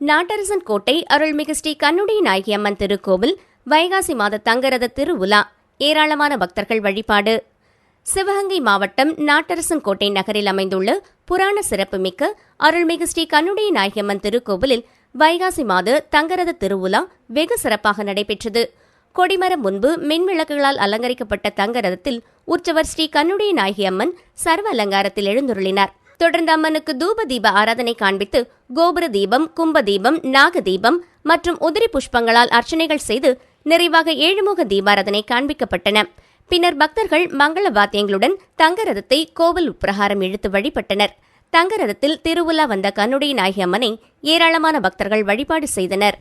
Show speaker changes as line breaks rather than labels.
நாட்டரசன் கோட்டை அருள்மிகு ஸ்ரீ கண்ணுடி நாயகி அம்மன் திருக்கோவில் வைகாசி மாத தங்கரத திருவுலா. ஏராளமான பக்தர்கள் வழிபாடு. சிவகங்கை மாவட்டம் நாட்டரசன் கோட்டை நகரில் அமைந்துள்ள புராண சிறப்புமிக்க அருள்மிகு ஸ்ரீ கண்ணுடி நாயகி அம்மன் திருக்கோவிலில் வைகாசி மாத தங்கரத திருவுலா வெகு சிறப்பாக நடைபெற்றது. கொடிமரம் முன்பு மின்விளக்குகளால் அலங்கரிக்கப்பட்ட தங்கரதத்தில் உற்சவர் ஸ்ரீ கண்ணுடி நாயகி அம்மன் சர்வ அலங்காரத்தில் எழுந்துருளினார். தொடர்ந்து அம்மனுக்கு தூப தீப ஆராதனை காண்பித்து கோபுர தீபம் கும்ப தீபம் நாக தீபம் மற்றும் உதிரி புஷ்பங்களால் அர்ச்சனைகள் செய்து நிறைவாக ஏழுமுக தீபாராதனை காண்பிக்கப்பட்டன. பின்னர் பக்தர்கள் மங்கள வாத்தியங்களுடன் தங்க ரதத்தை கோவில் உட்பிரகாரம் இழுத்து வழிபட்டனர். தங்க ரதத்தில் திருவுலா வந்த கண்ணுடைய நாயகி அம்மனை ஏராளமான பக்தர்கள் வழிபாடு செய்தனர்.